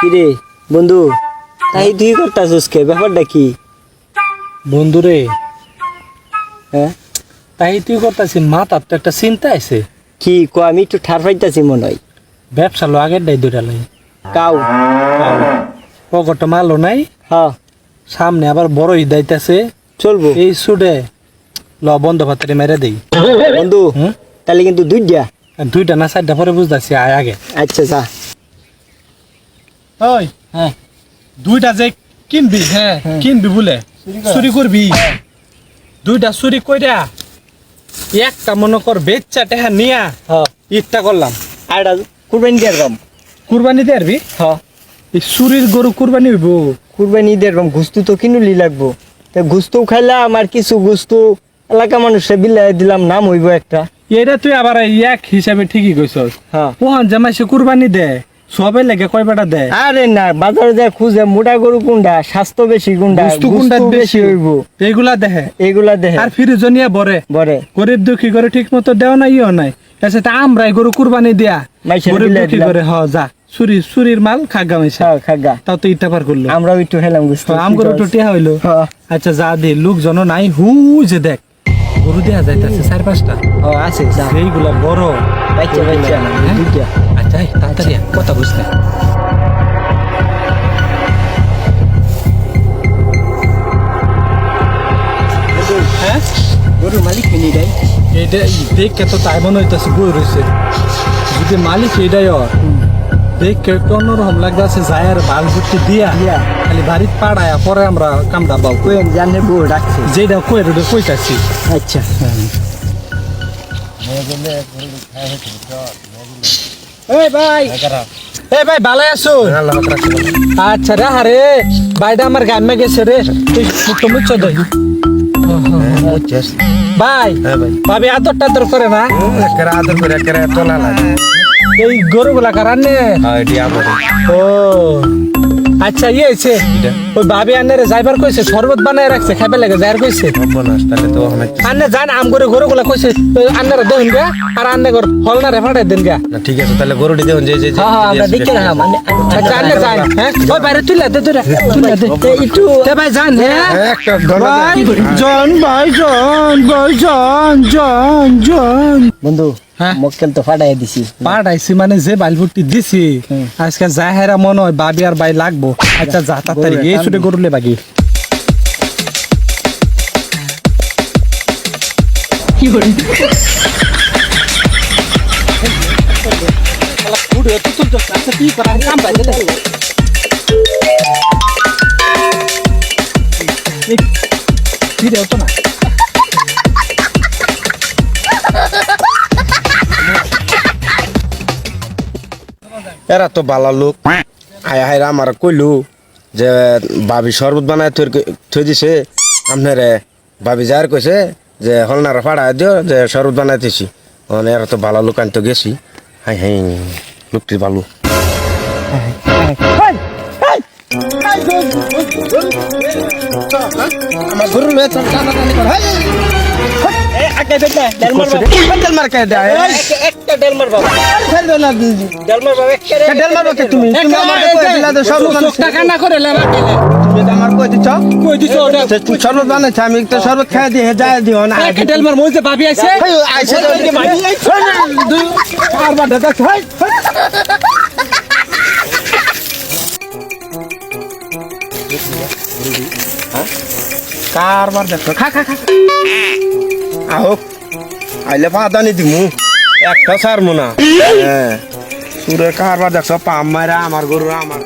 কিরে বন্ধু? তাই তুই করতাছিস কে? ব্যাপারটা কি? বন্ধুরে হ্যাঁ? তাই তুই করতেছি মাথার তো একটা চিন্তা আছে। কি কো আমি একটু ঠার পাইতাছি মনে হয়। ব্যবসা লো আগের ডাই দুটা লাই। কাউ। পকেটে মালো নাই। হ্যাঁ। সামনে আবার বড় ঈদ আইতাছে চলবো। এই সুডে ল বন্ধ পাত্রে মেরে দেই। বন্ধু? তাহলে কিন্তু দুই দিয়া দুইটা না চারটা পরে বুঝতেছি আয় আগে। আচ্ছা যা। ওই হ্যাঁ। দুইটা যে কিনবি হ্যাঁ। কিনবি বলে চুরি করবি। দুইটা চুরি কইরা একটা মনে কর বেচ্চা টেহা নিয়া হ্যাঁ। করলাম। আর কুরবানি দিয়ে রকম কুরবানি দিয়ে আরবি হ্যাঁ। এই চুরির গরু কুরবানি হইব। কুরবানি দিয়ে রকম গুস্তু তো কিনুলি লাগবো। তা গুস্তু খাইলাম আর কিছু গুস্তু এলাকা মানুষে বিলাই দিলাম নাম হইব একটা। এটা তুই আবার এক হিসাবে ঠিকই কইছস। হ্যাঁ। ওহান জামাইছে কুরবানি দে সবাই লাগে কয় বেটা দে আরে না বাজারে যায় খুঁজে মোটা গরু কোনটা? স্বাস্থ্য বেশি কোনটা? কোনটা বেশি হইব। এইগুলা দেহে? এইগুলা দেখে আর ফিরুজনিয়া বরে বরে গরিব দুঃখী করে ঠিক মতো দেও না ইও নাই। এসে তা আমরাই গরু কুরবানি দিয়া গরিব দুঃখী করে হ যা। চুরি চুরির মাল খাগা মাইছে হ্যাঁ খাগা। তাও তো ইটা পার করল। আমরাও একটু হেলাম গুস্তু আম গরু। তো টিয়া হইল। হ্যাঁ। আচ্ছা যা দে লোকজন নাই হু যে দেখ গরু দেয়া যাইতাছে চার পাঁচটা। ও আছে যা। এইগুলা বড় বাচ্চা বাচ্চা হ্যাঁ? এই তাড়াতাড়ি আয়, কথা বুঝতে হ্যাঁ? গরু মালিক কিনি দেয় এইটা দেখে তো তাই মনে হইতেছে বই রয়েছে যদি মালিক এইটাই ওর দেখে একটু অন্যরকম লাগতেছে যায় আর বাল ভর্তি দিয়া। খালি বাড়ির পাড়ায় পরে আমরা কামটা পাও কই জানে বউ রাখছে যেটা কই রোডে কইতাছি আচ্ছা। এই ভাই। এ ভাই ভালো আছো আচ্ছা রে হারে ভাইটা আমার গ্রামে গেছে রে। মুক্ত মুচ্ছ দই। ভাই ভাবি আদর টাদর করে না? আদর করে একেবারে তোলা লাগে এই গরুগুলা কারানে ও আচ্ছা ইয়ে হয়েছে ওই ভাবি আন্নারে যাইবার কইছে শরবত বানায় রাখছে খাইবে লাগে যাইবার কইছে। তাহলে তো অনেক আন্নে জান আম করে গরুগুলা কইছে আন্নারে দেন গা আর আন্নে গর হলনা ফাটাই দেন গা। না ঠিক আছে তাহলে গরুটি দেখুন যে যে হ্যাঁ হ্যাঁ আমরা দেখতে রাখাম আচ্ছা আন্নে যান হ্যাঁ? ওই বাইরে তুই দে তুই তুই দে। একটু এ ভাই জান হ্যাঁ? একটা ধন্যবাদ। জন ভাই জন ভাই জন জন জন। বন্ধু হ্যাঁ? মক্কেল তো ফাটাই দিছি। পাঠাইছি মানে যে বাইলভুটি দিছি আজকে যাহেরা মনে হয় বাবি আর বাই লাগবো। আচ্ছা যা তাড়াতাড়ি ছুটে গরুলে বাগি না এরা তো বালা লোক। আয় হায় আমার কইলু। যে ভাবি শরবত বানায় থই দিছে আপনারে ভাবি যার কইছে যে হলনারা ফাড়ায় দিও যে শরবত বানাইতেছি মানে এরা তো ভালো লোক আমি তো গেছি হাই হাই লোকটি ভালো আমার গরু লয়ে চল টানাটানি কর হাই আগে বেটা ডাল মার বাবা মার কে দেয় একটা ডাল মার ফেল দাও না ডাল মার একটা তেল মারবো কে তুমি? তুমি আমাকে কই দিলা তো সর্বত টাকা না করে লেবা তুমি তো আমার কই দিছ? কই দিছো ওটা? তুমি শরবত বানাইছো আমি তো শরবত খাই দিয়ে যায় দিও না। মার ভাবি আইছে। আইছে। তো দুই হাই কারবার দেখো। খা খা খা। আহো আইলে পাদানি দিমু। একটা সার না। হ্যাঁ সুরের কারবার দেখছ পাম মারা আমার গরু আমার